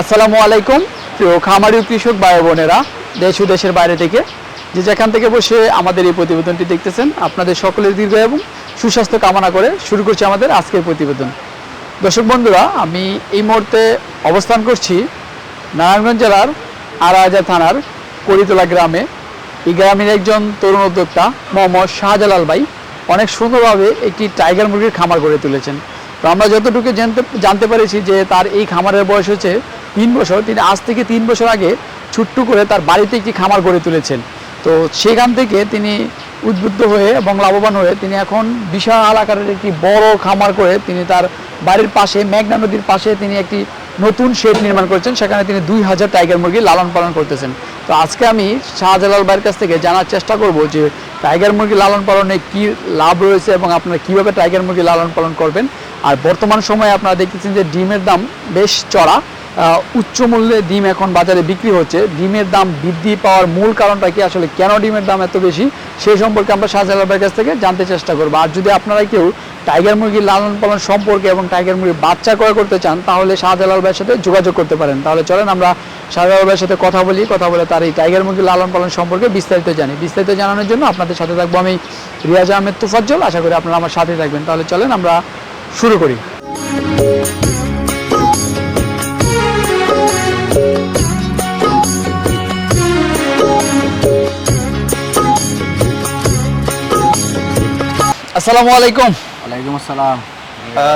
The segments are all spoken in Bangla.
আসসালামু আলাইকুম। প্রিয় খামারি কৃষক ভাই বোনেরা, দেশ ও দেশের বাইরে থেকে যে যেখান থেকে বসে আমাদের এই প্রতিবেদনটি দেখতেছেন, আপনাদের সকলের দীর্ঘ এবং সুস্বাস্থ্য কামনা করে শুরু করছি আমাদের আজকের প্রতিবেদন। দর্শক বন্ধুরা, আমি এই মুহূর্তে অবস্থান করছি নারায়ণগঞ্জ জেলার আড়াহাজার থানার করিতলা গ্রামে। এই গ্রামের একজন তরুণ উদ্যোক্তা মোহাম্মদ শাহজালাল ভাই অনেক সুন্দরভাবে একটি টাইগার মুরগির খামার গড়ে তুলেছেন। তো আমরা যতটুকু জানতে জানতে পেরেছি যে তার এই খামারের বয়স হচ্ছে তিন বছর। তিনি আজ থেকে তিন বছর আগে ছুট্টু করে তার বাড়িতে একটি খামার গড়ে তুলেছেন। তো সেখান থেকে তিনি উদ্বুদ্ধ হয়ে এবং লাভবান হয়ে তিনি এখন বিশাল আকারের একটি বড় খামার করে তিনি তার বাড়ির পাশে, মেঘনা নদীর পাশে তিনি একটি নতুন শেড নির্মাণ করেছেন। সেখানে তিনি দুই হাজার টাইগার মুরগি লালন পালন করতেছেন। তো আজকে আমি শাহজালাল ভাইয়ের কাছ থেকে জানার চেষ্টা করব যে টাইগার মুরগি লালন পালনে কি লাভ রয়েছে এবং আপনারা কীভাবে টাইগার মুরগি লালন পালন করবেন? আর বর্তমান সময়ে আপনারা দেখতেছেন যে ডিমের দাম বেশ চড়া। উচ্চ মূল্যে ডিম এখন বাজারে বিক্রি হচ্ছে। ডিমের দাম বৃদ্ধি পাওয়ার মূল কারণটা কি? আসলে কেন ডিমের দাম এত বেশি? সেই সম্পর্কে আমরা শাহজালাল কাছ থেকে জানতে চেষ্টা করব। আর যদি আপনারা কেউ টাইগার মুরগির লালন পালন সম্পর্কে এবং টাইগার মুরগির বাচ্চা ক্রয় করতে চান, তাহলে শাহজালাল ভাইয়ের সাথে যোগাযোগ করতে পারেন। তাহলে চলেন আমরা শাহজালাল ভাইয়ের সাথে কথা বলি, কথা বলে তার এই টাইগার মুরগির লালন পালন সম্পর্কে বিস্তারিত জানি। বিস্তারিত জানানোর জন্য আপনাদের সাথে থাকব আমি রিয়াজ আহমেদ তুফাজ্জল। আশা করি আপনারা আমার সাথে থাকবেন। তাহলে চলেন আমরা শুরু করি। আসসালামু আলাইকুম। ওয়ালাইকুম আসসালাম।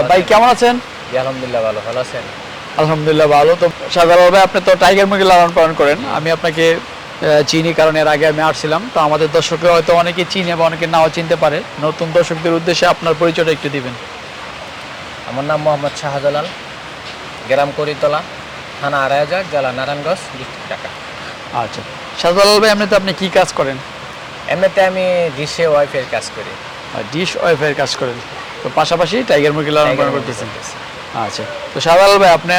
ভাই কেমন আছেন? আলহামদুলিল্লাহ ভালো। ভালো আছেন? আলহামদুলিল্লাহ ভালো। তো সাধারণ ভাই আপনি তো টাইগার মুরগি লালন পালন করেন। আমি আপনাকে চিনি কারণ এর আগে আমি আসছিলাম। তো আমাদের দর্শকরা হয়তো অনেকে চিনে বা অনেকে নাও চিনতে পারে। নতুন দর্শকদের উদ্দেশ্যে আপনার পরিচয়টা একটু দিবেন। আমার নাম মোহাম্মদ শাহজালাল গ্রাম করিতলা থানা আড়াইহাজার জেলা নারায়ণগঞ্জ ডিস্ট্রিক্ট ঢাকা। আচ্ছা। সাজালাল ভাই এমনিতে আপনি কি কাজ করেন? এমনিতে আমি ডিশে ওয়াইফের কাজ করি। ডিশ ওয়াইফের কাজ করেন? তো পাশাপাশি টাইগার মুরগি লালন পালন করতেছেন? আচ্ছা। তো সাজালাল ভাই আপনি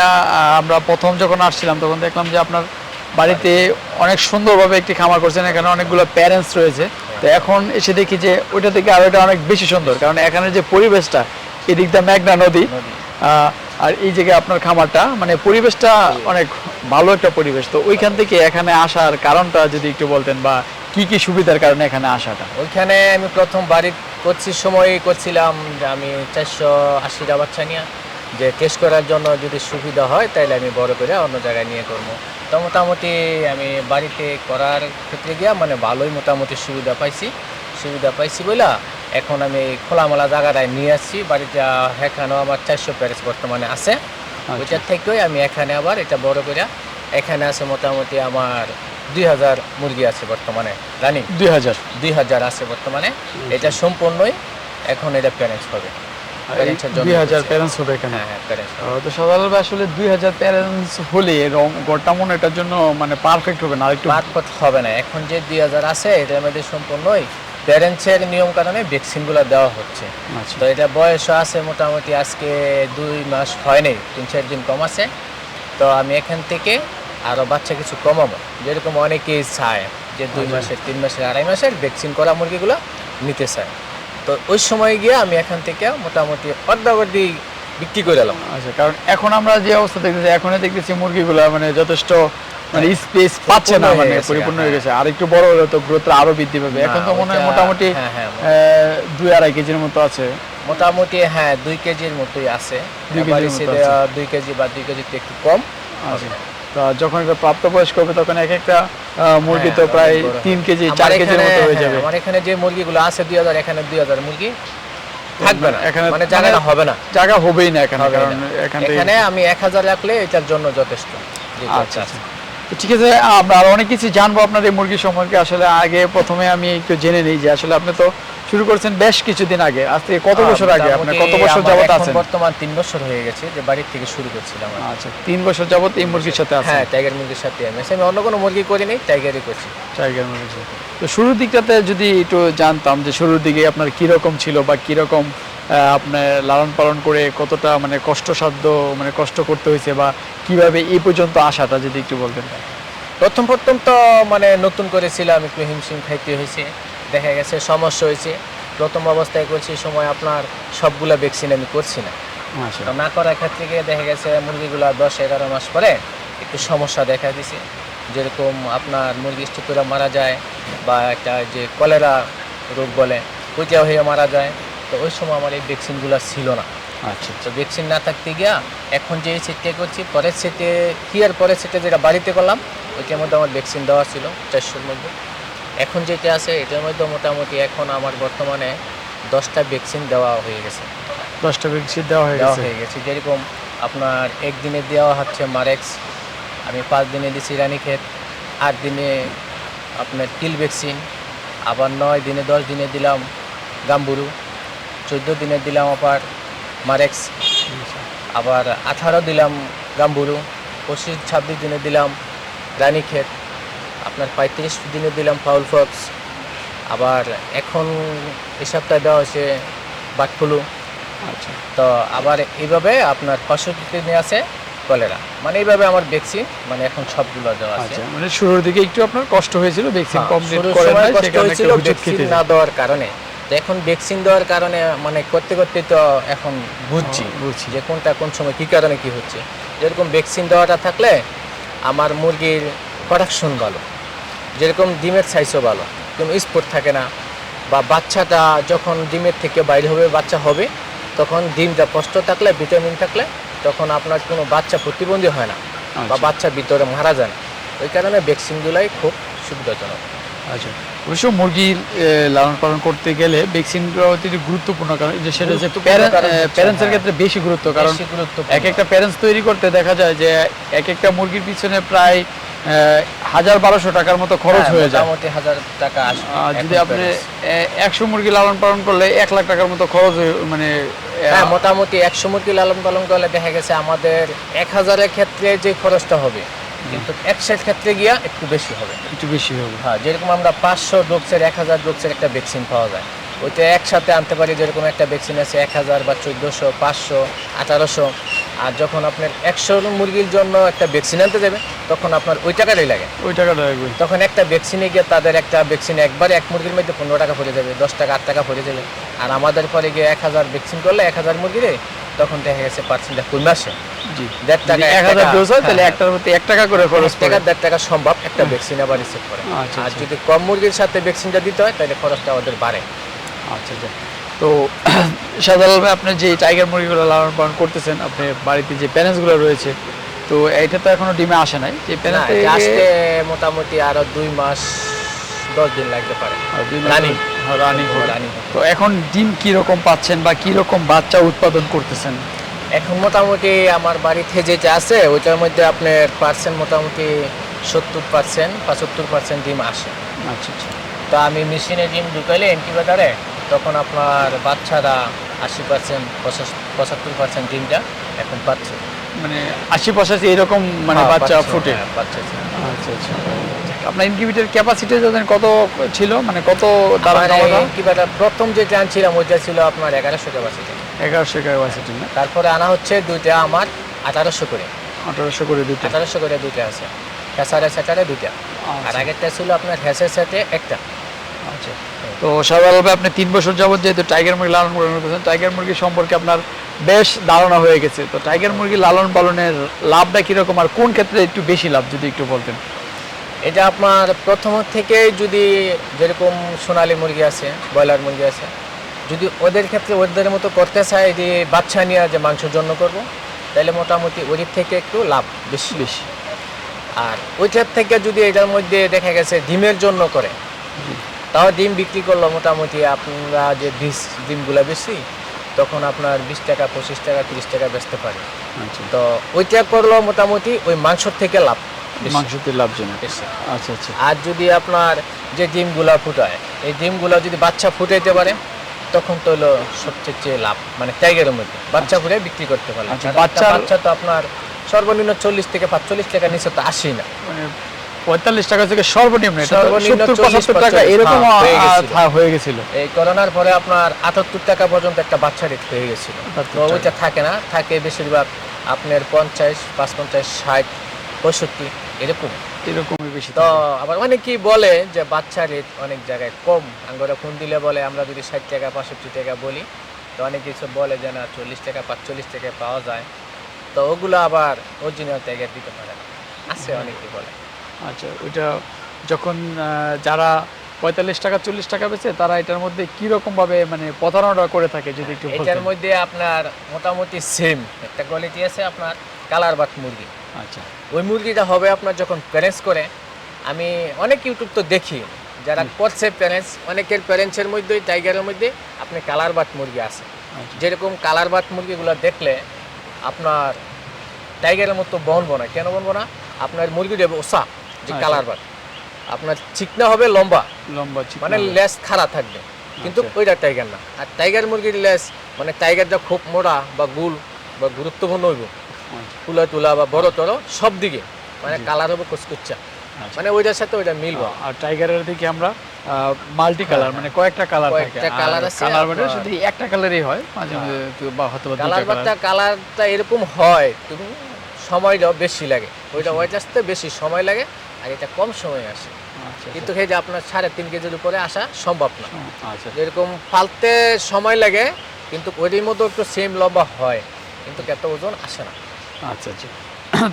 আমরা প্রথম যখন আসছিলাম তখন দেখলাম যে আপনার বাড়িতে অনেক সুন্দরভাবে একটি খামার করছেন এখানে অনেকগুলো প্যারেন্টস রয়েছে। তো এখন এসে দেখি যে ওইটা থেকে আরও এটা অনেক বেশি সুন্দর কারণ এখানে যে পরিবেশটা এদিক দিয়ে মেঘনা নদী। আর এই জায়গায় আপনার খামারটা মানে পরিবেশটা অনেক ভালো একটা পরিবেশ। তো ওইখান থেকে এখানে আসার কারণটা যদি একটু বলতেন বা কি কি সুবিধার কারণে এখানে আসাটা? ওইখানে আমি প্রথম বাড়ি করছি সময় করছিলাম যে আমি চারশো আশিটা বাচ্চা নিয়ে যে টেস্ট করার জন্য যদি সুবিধা হয় তাহলে আমি বড় করে অন্য জায়গায় নিয়ে করব। তো মোটামুটি আমি বাড়িতে করার ক্ষেত্রে গিয়া মানে ভালোই মোটামুটি সুবিধা পাইছি। সুবিধা পাইছি বলে এখন আমি খোলামেলা জায়গাটায় নিয়ে আসছি। বাড়িটা এখানেও আমার চারশো প্যারেস বর্তমানে আছে। ওইটার থেকেই আমি এখানে আবার এটা বড় করে এখানে আছে মোটামুটি আমার দুই হাজার মুরগি আছে বর্তমানে। রানিং? দুই হাজার। দুই হাজার আছে বর্তমানে। এটা সম্পূর্ণই এখন এটা প্যারেন্টস হবে। হ্যাঁ হ্যাঁ আসলে দুই হাজার প্যারেন্টস হলে রং গড়টা মনে এটার জন্য মানে পারফেক্ট হবে না আরেকটু হবে না। এখন যে দুই হাজার আছে এটার মধ্যে সম্পূর্ণই প্যারেন্টসের নিয়ম কারণে ভ্যাকসিনগুলো দেওয়া হচ্ছে। আচ্ছা। তো এটা বয়সও আছে মোটামুটি আজকে দুই মাস হয়নি তিন চার দিন কম আছে। তো আমি এখান থেকে আরও বাচ্চা কিছু কমাবো। যেরকম অনেকেই চায় যে দুই আচ্ছা। মাসের তিন মাসের আড়াই মাসের ভ্যাকসিন করা মুরগিগুলো নিতে চায়। তো ওই সময় গিয়ে আমি এখান থেকে মোটামুটি অর্ধাবর্ধি বিক্রি করে এলাম। আচ্ছা কারণ এখন আমরা যে অবস্থা দেখতেছি এখন দেখতেছি মুরগিগুলো মানে যথেষ্ট মানে স্পেস পাচ্ছে না মানে পরিপূর্ণ হয়ে। হ্যাঁ। গেছে। আর একটু বড় হলে তো গ্রোথ আরও বৃদ্ধি পাবে। এখন তো মনে হয় মোটামুটি হ্যাঁ, হ্যাঁ, আহ, দুই আড়াই কেজির মতো আছে। মোটামুটি হ্যাঁ দুই কেজির মতোই আছে। দুই কেজি বা দুই কেজিতে একটু কম আচ্ছা। যখন এটা প্রাপ্তবয়স্ক হবে তখন এক একটা মুরগি তো প্রায় তিন কেজি চার কেজির মতো হয়ে যাবে। আমার এখানে যে মুরগিগুলো আছে দুই হাজার এখানে দুই হাজার মুরগি থাকবে না। এখানে মানে মানে হবে না। জায়গা হবেই না এখানে কারণ। এখান আমি এক হাজার রাখলে এটার জন্য যথেষ্ট। আচ্ছা আচ্ছা। ঠিক আছে আমরা অনেক কিছু জানব আপনার এই মুরগি সম্পর্কে। আসলে আগে প্রথমে আমি একটু জেনে নিই যে আসলে আপনি তো শুরু করেছেন বেশ কিছুদিন আগে। আজ থেকে কত বছর আগে? আপনি কত বছর যাবত আছেন? বর্তমান তিন বছর হয়ে গেছে যে বাড়ির থেকে শুরু করছিলাম আচ্ছা তিন বছর যাবত এই মুরগির সাথে আছেন? হ্যাঁ টাইগার মুরগির সাথে আমি আমি অন্য কোনো মুরগি করিনি টাইগারই করছি। টাইগার মুরগির সাথে। তো শুরুর দিকটাতে যদি একটু জানতাম যে শুরুর দিকে আপনার কীরকম ছিল বা কীরকম আহ, আপনার লালন পালন করে কতটা মানে কষ্টসাধ্য মানে কষ্ট করতে হয়েছে বা কীভাবে এই পর্যন্ত আসাটা যদি একটু বলতেন। প্রথম প্রথম তো মানে নতুন করেছিলাম একটু হিমশিম খাইতে হয়েছে দেখা গেছে সমস্যা হয়েছে। প্রথম অবস্থায় করছি সময় আপনার সবগুলা ভ্যাকসিন আমি করছি না। আচ্ছা। তো না করার ক্ষেত্রে গিয়ে দেখা গেছে মুরগিগুলা দশ এগারো মাস পরে একটু সমস্যা দেখা দিছে। যেরকম আপনার মুরগি স্টিক করে মারা যায় বা একটা যে কলেরা রোগ বলে ওইটা হয়ে মারা যায়। তো ওই সময় আমার এই ভ্যাকসিনগুলো ছিল না। আচ্ছা। তো ভ্যাকসিন না থাকতে গিয়া এখন যে সেটে করছি পরের সেটে কি আর পরের সেটে যেটা বাড়িতে করলাম ওইটার মধ্যে আমার ভ্যাকসিন দেওয়া ছিল চারশোর মধ্যে। এখন যেটা আছে এটার মধ্যে মোটামুটি এখন আমার বর্তমানে দশটা ভ্যাকসিন দেওয়া হয়ে গেছে। দশটা ভ্যাকসিন দেওয়া হয়ে দেওয়া গেছে? হয়ে গেছে। যেরকম আপনার একদিনে দেওয়া হচ্ছে মারেক্স আমি পাঁচ দিনে দিছি রানীক্ষেত আট দিনে আপনার কিল ভ্যাকসিন আবার নয় দিনে দশ দিনে দিলাম গাম্বুরু চোদ্দ দিনে দিলাম আবার মারেক্স আবার আঠারো দিলাম গাম্বুরু পঁচিশ ছাব্বিশ দিনে দিলাম রানীক্ষেত আপনার পঁয়ত্রিশ দিনে দিলাম পাউল ফক্স আবার এখন এই সপ্তাহে দেওয়া হয়েছে বাটফুলু। আচ্ছা। তো আবার এইভাবে আপনার পঁয়ষট্টি দিনে আছে কলেরা। মানে এইভাবে আমার ভ্যাকসিন মানে এখন সবগুলো দেওয়া আছে। আচ্ছা মানে শুরুর দিকে একটু আপনার কষ্ট হয়েছিল ভ্যাকসিন হ্যাঁ, কমপ্লিট শুরুর করেন সেখানে খেতে না দেওয়ার কারণে। তো এখন ভ্যাকসিন দেওয়ার কারণে মানে করতে করতে তো এখন বুঝছি বুঝছি। যে কোনটা কোন সময় কী কারণে কি হচ্ছে যেরকম ভ্যাকসিন দেওয়াটা থাকলে আমার মুরগির প্রোডাকশন ভালো যেরকম ডিমের সাইজও ভালো কোনো স্পট থাকে না বা বাচ্চাটা যখন ডিমের থেকে বাইরে হবে বাচ্চা হবে তখন ডিমটা কষ্ট থাকলে ভিটামিন থাকলে তখন আপনার কোনো বাচ্চা প্রতিবন্ধী হয় না বা আচ্ছা। বাচ্চা ভিতরে মারা যায় না ওই কারণে ভ্যাকসিনগুলাই খুব সুবিধাজনক আচ্ছা। অবশ্য মুরগির এ, লালন পালন করতে গেলে ভ্যাকসিনটা অতি গুরুত্বপূর্ণ কারণ যে সেটা যে প্যারেন্টসের। ক্ষেত্রে বেশি গুরুত্ব কারণ এক একটা প্যারেন্টস তৈরি করতে দেখা যায় যে এক একটা মুরগির পিছনে প্রায় হাজার বারোশো টাকার মতো খরচ হ্যাঁ, হয়ে যায়। হাজার টাকা যদি আপনি একশো মুরগি লালন পালন করলে এক লাখ টাকার মতো খরচ হয়ে- মানে হ্যাঁ মোটামুটি একশো মুরগি লালন পালন করলে দেখা গেছে আমাদের এক হাজারের ক্ষেত্রে যে খরচটা হবে কিন্তু একশের ক্ষেত্রে গিয়া একটু বেশি হবে। একটু বেশি হবে। হ্যাঁ যেরকম আমরা পাঁচশো ডোক্সের এক হাজার ডোক্সের একটা ভ্যাকসিন পাওয়া যায়। ওইটা একসাথে আনতে পারি যেরকম একটা ভ্যাকসিন আছে এক হাজার বা চোদ্দোশো পাঁচশো আঠারোশো। আর যখন আপনার একশো মুরগির জন্য একটা ভ্যাকসিন আনতে যাবে তখন আপনার ওই টাকাটাই লাগে। ওই টাকাটা লাগবে। তখন একটা ভ্যাকসিনে গিয়ে তাদের একটা ভ্যাকসিন একবারে এক মুরগির মধ্যে পনেরো টাকা পড়ে যাবে দশ টাকা আট টাকা পড়ে যাবে। আর আমাদের পরে গিয়ে এক হাজার ভ্যাকসিন করলে এক হাজার মুরগিরে তখন দেখা গেছে পার্সেন্টটা কমে আসে। জি। দেড় টাকা এক হাজার ডোজ হয় তাহলে হ্যাঁ, একটার প্রতি এক টাকা করে খরচ টাকা দেড় টাকা সম্ভব একটা ভ্যাকসিন আবার রিসিভ করে। আচ্ছা, আর আচ্ছা। যদি কম মুরগির সাথে ভ্যাকসিনটা দিতে হয় তাহলে খরচটা ওদের বাড়ে। আচ্ছা আচ্ছা। তো সাধারণভাবে আপনি যে টাইগার মুরগিগুলো লালন পালন করতেছেন আপনি বাড়িতে যে প্যারেন্টসগুলো রয়েছে তো এটা তো এখনও ডিমে আসে নাই। যে আসতে মোটামুটি আরও দুই মাস দশ দিন লাগতে পারে। রানিং রানিং রানিং তো এখন ডিম কি রকম পাচ্ছেন বা কি রকম বাচ্চা উৎপাদন করতেছেন? এখন মোটামুটি আমার বাড়িতে যেটা আছে ওইটার মধ্যে আপনার পার্সেন্ট মোটামুটি সত্তর পার্সেন্ট পঁচাত্তর পার্সেন্ট ডিম আসে। আচ্ছা আচ্ছা। তো আমি মেশিনে ডিম ঢুকাইলে ইনকিউবেটারে তখন আপনার বাচ্চারা আশি পার্সেন্ট পঁচাত্তর পার্সেন্ট ডিমটা এখন পাচ্ছে। মানে আশি পঁচাশি এরকম মানে হ্যাঁ, বাচ্চা ফুটে? হ্যাঁ, পাচ্ছে আচ্ছা আচ্ছা। আপনার ইনকিউবেটর ক্যাপাসিটি জানেন কত ছিল? মানে কত ক্ষমতা ইনকিউবেটার প্রথম যে আনছিলাম ওইটা ছিল আপনার এগারোশো ক্যাপাসিটি এগারোশো ক্যাপাসিটি না? তারপরে আনা হচ্ছে দুইটা আমার আঠারোশো করে। আঠারোশো করে দুটো আঠারোশো করে দুইটা আছে। হ্যাসারে স্যাটারে দুইটা। আর আচ্ছা। আগেরটা ছিল আপনার হ্যাসের সাথে একটা। আচ্ছা। তো সাধারণভাবে আপনি তিন বছর যাবত যেহেতু টাইগার মুরগি লালন পালন করতেছেন টাইগার মুরগি সম্পর্কে আপনার বেশ ধারণা হয়ে গেছে। তো টাইগার মুরগি লালন পালনের লাভটা কীরকম আর কোন ক্ষেত্রে একটু বেশি লাভ যদি একটু বলতেন? এটা আপনার প্রথম থেকে যদি যেরকম সোনালি মুরগি আছে ব্রয়লার মুরগি আছে যদি ওদের ক্ষেত্রে ওদের মতো করতে চায় যে বাচ্চা নিয়ে যে মাংসের জন্য করব তাহলে মোটামুটি ওদের থেকে একটু লাভ বেশি। বেশি। আর ওইটার থেকে যদি এটার মধ্যে দেখা গেছে ডিমের জন্য করে তাও ডিম বিক্রি করল মোটামুটি আপনারা যে বিশ ডিমগুলো বেশি তখন আপনার বিশ টাকা পঁচিশ টাকা তিরিশ টাকা বেচতে পারে। আচ্ছা। তো ওইটা করল মোটামুটি ওই মাংসর থেকে লাভ। মাংসতে লাভজনক। আচ্ছা আচ্ছা। আর যদি আপনার যে ডিমগুলা ফুটায় এই ডিমগুলো যদি বাচ্চা ফুটাইতে পারে তখন তো হলো সবচেয়ে লাভ মানে টাইগারের মধ্যে। বাচ্চা ফুটে বিক্রি করতে পারলে। আচ্ছা, বাচ্চার- বাচ্চা তো আপনার সর্বনিম্ন চল্লিশ থেকে পাঁচচল্লিশ টাকা নিচে তো আসেই না। মানে পঁয়তাল্লিশ টাকা থেকে সর্বনিম্ন সর্বনিম্ন 70, 40, 75 টাকা এরকম হ্যাঁ, হয়ে গেছিল। এই করোনার পরে আপনার আটাত্তর টাকা পর্যন্ত একটা বাচ্চা রেট হয়ে গেছিল। তো ওইটা থাকে না থাকে বেশিরভাগ আপনার পঞ্চাশ পাঁচ পঞ্চাশ ষাট পঁয়ষট্টি। এরকম? এরকমই বেশি তো। আবার অনেকেই বলে যে বাচ্চা রেট অনেক জায়গায় কম। আঙ্গরে ফোন দিলে বলে আমরা যদি ষাট টাকা পঁয়ষট্টি টাকা বলি তো অনেক কিছু বলে যে না চল্লিশ টাকা পাঁচচল্লিশ টাকা পাওয়া যায়। তো ওগুলো আবার অরিজিনাল টাইগার দিতে পারে না। আছে অনেকে বলে। আচ্ছা ওইটা যখন যারা পঁয়তাল্লিশ টাকা চল্লিশ টাকা বেচে তারা এটার মধ্যে কি রকম ভাবে মানে প্রতারণা করে থাকে যদি একটু এটার মধ্যে আপনার মোটামুটি সেম একটা কোয়ালিটি আছে আপনার কালার বাট মুরগি। আচ্ছা। ওই মুরগিটা হবে আপনার যখন প্যারেন্টস করে আমি অনেক ইউটিউব তো দেখি যারা করছে প্যারেন্টস অনেকের প্যারেন্টসের মধ্যে টাইগারের মধ্যে আপনি কালার বাট মুরগি আছে। আচ্ছা। যেরকম কালার বাট মুরগিগুলো দেখলে আপনার টাইগারের মতো বনবো না কেন বনবো না আপনার মুরগি দেবে ওসা যে আচ্ছা। কালার বাট আপনার চিকনা হবে লম্বা। লম্বা মানে। লেস খাড়া থাকবে। কিন্তু আচ্ছা। ওইটা টাইগার না। আর টাইগার মুরগির লেস মানে টাইগারটা খুব মোটা বা গুল বা গুরুত্বপূর্ণ হইব। আচ্ছা, তুলা তুলা বা বড় টড়ো সব দিকে। মানে কালার হবে কুচকুচ্চা আচ্ছা। মানে ওইটার সাথে ওইটা মিলবো। আর টাইগারের দিকে আমরা মাল্টি কালার মানে কয়েকটা কালার থাকে। কয়েকটা colour আছে, কালার মানে শুধু একটা কালারই হয় মাঝে মাঝে তো- বা বা দুইটা কালার colour। কালারটা এরকম হয় তুমি সময়টাও বেশি লাগে। ওইটা ওইটা আসতে বেশি সময় লাগে আর এটা কম সময় আসে। আচ্ছা, কিন্তু সেই যে আপনার সাড়ে তিন কেজির উপরে আসা সম্ভব না। আচ্ছা, আচ্ছা। যেরকম ফালতে সময় লাগে কিন্তু ওইটির মধ্যে একটু সেম লম্বা হয় কিন্তু এত ওজন আসে না। আচ্ছা আচ্ছা।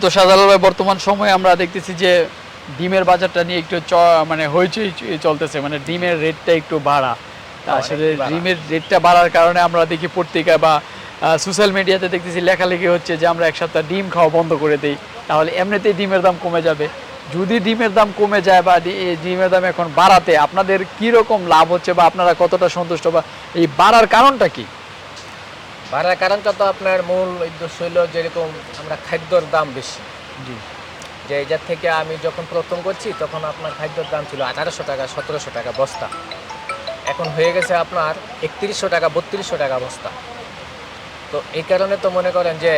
তো সাধারণভাবে বর্তমান সময়ে আমরা দেখতেছি যে ডিমের বাজারটা নিয়ে একটু মানে হইচই চলতেছে মানে ডিমের রেটটা একটু বাড়া। আসলে ডিমের রেটটা বাড়ার কারণে আমরা দেখি পত্রিকা বা সোশ্যাল মিডিয়াতে দেখতেছি লেখালেখি হচ্ছে যে আমরা এক সপ্তাহ ডিম খাওয়া বন্ধ করে দিই তাহলে এমনিতেই ডিমের দাম কমে যাবে। যদি ডিমের দাম কমে যায় বা ডিমের দাম এখন বাড়াতে আপনাদের কি রকম লাভ হচ্ছে বা আপনারা কতটা সন্তুষ্ট বা এই বাড়ার কারণটা কি? বাড়ার কারণটা তো আপনার মূল উদ্দেশ্য হইল যেরকম আমরা খাদ্যর দাম বেশি। জি। যে এটার থেকে আমি যখন প্রথম করছি তখন আপনার খাদ্যর দাম ছিল আঠারোশো টাকা সতেরোশো টাকা বস্তা। এখন হয়ে গেছে আপনার একত্রিশশো টাকা বত্রিশশো টাকা বস্তা। তো এই কারণে তো মনে করেন যে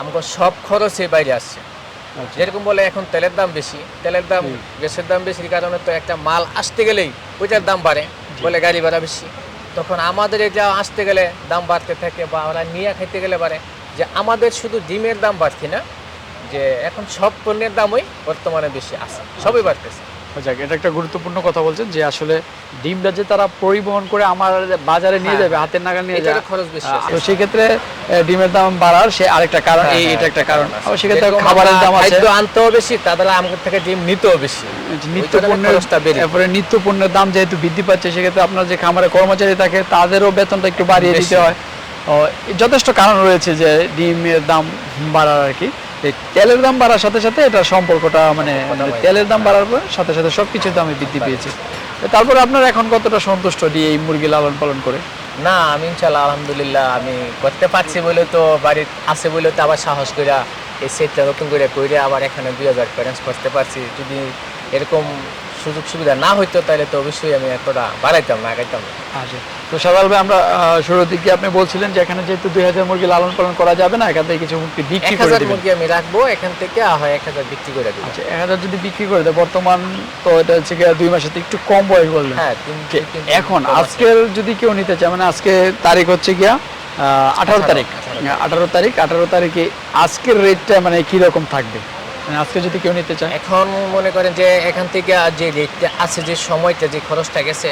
আমাকে সব খরচে বাইরে আসছে। আচ্ছা। যেরকম বলে এখন তেলের দাম বেশি তেলের দাম গ্যাসের দাম বেশির কারণে তো একটা মাল আসতে গেলেই ওইটার দাম বাড়ে বলে গাড়ি ভাড়া বেশি। তখন আমাদের এটা আসতে গেলে দাম বাড়তে থাকে বা আমরা নিয়ে খেতে গেলে পারে, যে আমাদের শুধু ডিমের দাম বাড়ছে না, যে এখন সব পণ্যের দামই বর্তমানে বেশি আছে, সবই বাড়তেছে। যাক এটা একটা গুরুত্বপূর্ণ কথা বলছেন যে আসলে ডিমটা যে তারা পরিবহন করে আমার বাজারে নিয়ে হ্যাঁ, যাবে হাতের নাগাল নিয়ে যাবে। খরচ বেশি তো সেক্ষেত্রে ডিমের দাম বাড়ার সে আরেকটা কারণ হ্যাঁ, এই হ্যাঁ, এটা একটা কারণ। আবার সেক্ষেত্রে খাবারের দাম আছে। খাদ্য আনতেও বেশি তাদের আমাদের থেকে ডিম নিতেও বেশি। নিত্য ওই পণ্যের যায়। নিত্য পণ্যের দাম যেহেতু বৃদ্ধি পাচ্ছে সেক্ষেত্রে আপনার যে খামারে কর্মচারী থাকে তাদেরও বেতনটা একটু বাড়িয়ে দিতে হয়। যথেষ্ট কারণ রয়েছে যে ডিমের দাম বাড়ার আর কি। তেলের দাম বাড়ার সাথে সাথে এটা সম্পর্কটা মানে তেলের দাম বাড়ার সাথে সাথে সব কিছুর দামে বৃদ্ধি পেয়েছে। তারপরে আপনার এখন কতটা সন্তুষ্ট দিয়ে এই মুরগি লালন পালন করে? না আমি ইনশাল্লাহ আলহামদুলিল্লাহ আমি করতে পারছি বলে তো বাড়ির আছে বলে তো আবার সাহস করে এই সেটটা নতুন করে করে আবার এখানে দুই হাজার প্যারেন্টস করতে পারছি। যদি এরকম সুযোগ সুবিধা না হইতো তাহলে তো অবশ্যই আমি এতটা বাড়াইতাম না আগাইতাম না। আচ্ছা তো সাধারণভাবে আমরা শুরুর দিকে আপনি বলছিলেন যে এখানে যেহেতু দুই হাজার মুরগি লালন পালন করা যাবে না এখান থেকে কিছু মুরগি বিক্রি করে দেবেন। মুরগি আমি রাখব এখান থেকে হয় এক হাজার বিক্রি করে দিব আচ্ছা এক হাজার যদি বিক্রি করে দেয় বর্তমান তো এটা হচ্ছে গিয়ে দুই মাসের একটু কম বয়স বললেন। হ্যাঁ এখন আজকের যদি কেউ নিতে চায় মানে আজকে তারিখ হচ্ছে গিয়া আঠারো তারিখ। আঠারো। তারিখ আঠারো তারিখে আজকের রেটটা মানে কি রকম থাকবে? আজকে যদি কেউ নিতে চায়? এখন মনে করেন যে এখান থেকে যে রেটটা আছে যে সময়টা যে খরচটা গেছে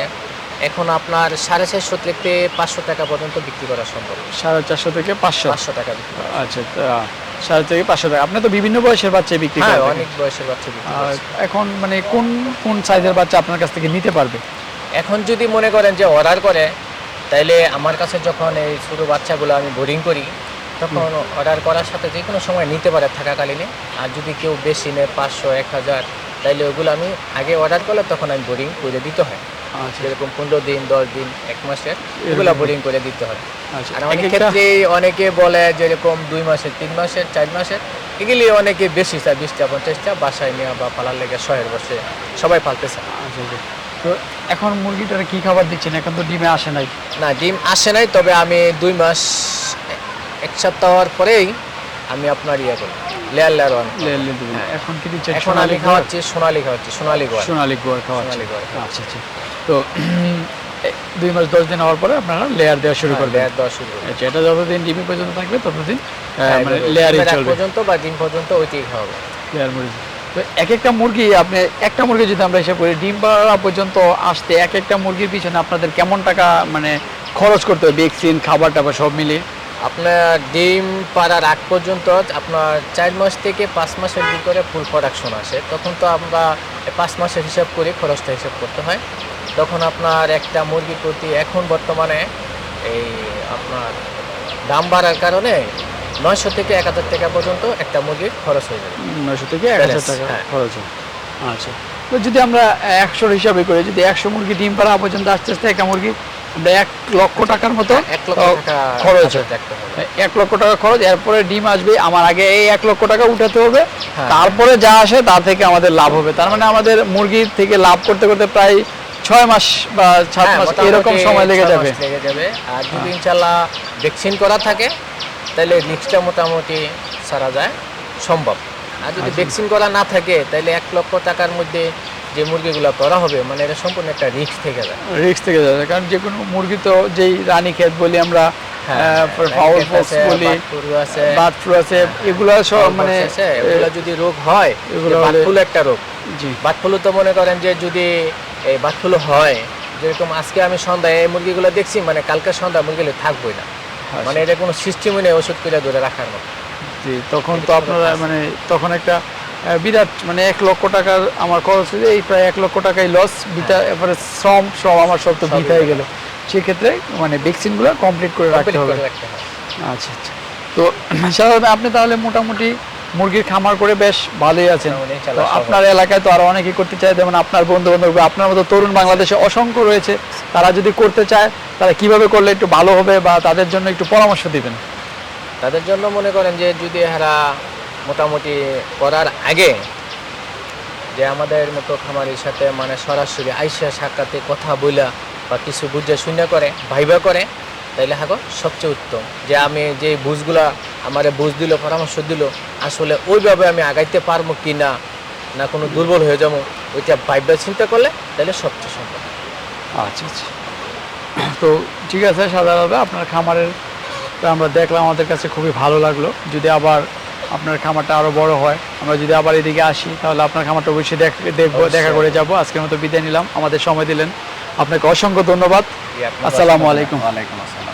এখন আপনার সাড়ে চারশো থেকে পাঁচশো টাকা পর্যন্ত বিক্রি করা সম্ভব। সাড়ে চারশো থেকে পাঁচশো? পাঁচশো টাকা বিক্রি আচ্ছা সাড়ে থেকে পাঁচশো টাকা। আপনি তো বিভিন্ন বয়সের বাচ্চা বিক্রি হ্যাঁ করেন। অনেক বয়সের বাচ্চা বিক্রি এখন মানে কোন কোন সাইজের বাচ্চা আপনার কাছ থেকে নিতে পারবে? এখন যদি মনে করেন যে অর্ডার করে তাইলে আমার কাছে যখন এই ছোটো বাচ্চাগুলো আমি বোরিং করি তখন অর্ডার করার সাথে যে কোনো সময় নিতে পারে থাকাকালীনে আর যদি কেউ বেশি নেয় পাঁচশো এক হাজার তাইলে ওগুলো আমি আগে অর্ডার করলে তখন আমি বোরিং করে দিতে হয়। আচ্ছা। যেরকম পনেরো দিন দশ দিন এক মাসের এগুলো বোরিং করে। দিতে হয়। আচ্ছা। আর অনেক ক্ষেত্রে অনেকে বলে যেরকম দুই মাসের তিন মাসের চার মাসের এগুলি অনেকে বেশি চায় বিশটা পঞ্চাশটা বাসায় নেওয়া বা পালার লেগে শহের বসে সবাই পালতে চায় আচ্ছা। তো এখন মুরগিটার কি খাবার দিচ্ছেন? এখন তো ডিমে আসে নাই। না ডিম আসে নাই তবে আমি দুই মাস এক সপ্তাহ হওয়ার পরেই আমি আপনার ইয়ে করি লেয়ার লেয়ার ওয়ান। এখন কি দিচ্ছেন? এখন আমি খাওয়াচ্ছি সোনালি খাওয়াচ্ছি সোনালি গোয়া সোনালি গোয়ার খাওয়াচ্ছেন। আচ্ছা আচ্ছা। তো দুই মাস দশ দিন হওয়ার পরে আপনারা লেয়ার দেওয়া শুরু করবেন। লেয়ার দেওয়া শুরু করি আচ্ছা এটা যতদিন ডিমি পর্যন্ত থাকবে ততদিন হ্যাঁ, মানে লেয়ারই চলবে। পর্যন্ত বা ডিম পর্যন্ত ওইটাই খাওয়াবো। লেয়ার মুরগি। তো এক একটা মুরগি আপনি একটা মুরগি যদি আমরা হিসাব করি ডিম পাড়া পর্যন্ত আসতে এক একটা মুরগির পিছনে আপনাদের কেমন টাকা মানে খরচ করতে হবে? ভ্যাকসিন খাবার টাবার সব মিলিয়ে? আপনার ডিম পাড়ার আগ পর্যন্ত আপনার চার মাস থেকে পাঁচ মাসের ভিতরে ফুল প্রোডাকশন আসে। তখন তো আমরা পাঁচ মাসের হিসাব করে খরচটা হিসাব করতে হয়। তখন আপনার একটা মুরগি প্রতি এখন বর্তমানে এই আপনার দাম বাড়ার কারণে নয়শো থেকে এক হাজার টাকা পর্যন্ত একটা মুরগির খরচ হয়ে যাবে নয়শো থেকে এক হাজার টাকা হ্যাঁ। খরচ হয়। আচ্ছা। তো যদি আমরা একশোর হিসাবে করি যদি একশো মুরগি ডিম পাড়া পর্যন্ত আস্তে আস্তে একটা মুরগি এক লক্ষ টাকার মতো এক লক্ষ টাকা খরচ হয় হবে। এক লক্ষ টাকা খরচ এরপরে ডিম আসবে আমার আগে এই এক লক্ষ টাকা উঠাতে হবে হ্যাঁ। তারপরে যা আসে তা থেকে আমাদের লাভ হবে তার মানে আমাদের মুরগির থেকে লাভ করতে করতে প্রায় ছয় মাস বা সাত হ্যাঁ, মাস এরকম সময় লেগে যাবে লেগে যাবে আর যদি ইনশাল্লাহ ভ্যাকসিন করা থাকে তাহলে রিক্সটা মোটামুটি সারা যায় সম্ভব আর যদি আচ্ছা। ভ্যাকসিন করা না থাকে তাহলে এক লক্ষ টাকার মধ্যে যে মুরগিগুলো করা হবে মানে এটা সম্পূর্ণ একটা রিস্ক থেকে যায়। রিস্ক থেকে যাবে কারণ যে কোনো মুরগি তো যেই রানী ক্ষেত বলি আমরা হ্যাঁ, ফাউল racket বলি bird flu আছে, বার্ড ফ্লু আছে এগুলো সব মানে এগুলো যদি রোগ হয় এগুলো বার্ড ফ্লু একটা রোগ। জি। বার্ড ফ্লু তো মনে করেন যে যদি এই বার্ড ফ্লু হয় যেরকম আজকে আমি সন্ধ্যায় এই মুরগিগুলো দেখছি মানে কালকে সন্ধ্যা মুরগিগুলো থাকবোই না। আচ্ছা। মানে এটা কোনো সিস্টেমই নেই ওষুধ করে ধরে রাখার মতো। জি তখন তো আপনারা মানে তখন একটা বিরাট মানে এক লক্ষ টাকার আমার খরচ হয়েছে। এই প্রায় এক লক্ষ টাকাই লস বিটা এবারে শ্রম সব আমার সব তো সবই হয়ে গেল। সেক্ষেত্রে মানে ভ্যাকসিনগুলো কমপ্লিট করে রাখতে হবে। আচ্ছা আচ্ছা। তো সাধারণত আপনি তাহলে মোটামুটি মুরগির খামার করে বেশ ভালোই আছেন। তো আপনার এলাকায় তো আরও অনেকেই করতে চায় যেমন আপনার বন্ধু বান্ধব আপনার মতো তরুণ বাংলাদেশে অসংখ্য রয়েছে। তারা যদি করতে চায় তারা কীভাবে করলে একটু ভালো হবে বা তাদের জন্য একটু পরামর্শ দিবেন? তাদের জন্য মনে করেন যে যদি এরা মোটামুটি করার আগে যে আমাদের মতো খামারির সাথে মানে সরাসরি আইসা সাক্ষাতে কথা বইলা বা কিছু বুঝে শূন্য করে, ভাইবা করে, তাইলে হাগো সবচেয়ে উত্তম। যে আমি যে বুঝগুলা আমার বুঝ দিল, পরামর্শ দিল, আসলে ওইভাবে আমি আগাইতে পারব কি না না কোনো দুর্বল হয়ে যাব, ওইটা ভাইবা চিন্তা করলে তাহলে সবচেয়ে সম্ভব। আচ্ছা আচ্ছা। তো ঠিক আছে, সাধারণভাবে আপনার খামারের, আমরা দেখলাম আমাদের কাছে খুবই ভালো লাগল। যদি আবার আপনার খামারটা আরও বড় হয়। আমরা যদি আবার এদিকে আসি তাহলে আপনার খামারটা অবশ্যই দেখ- দেখব দেখা করে যাব। আজকের মতো বিদায় নিলাম। আমাদের সময় দিলেন। আপনাকে অসংখ্য ধন্যবাদ। আসসালামু আলাইকুম। ওয়ালাইকুম আসসালাম।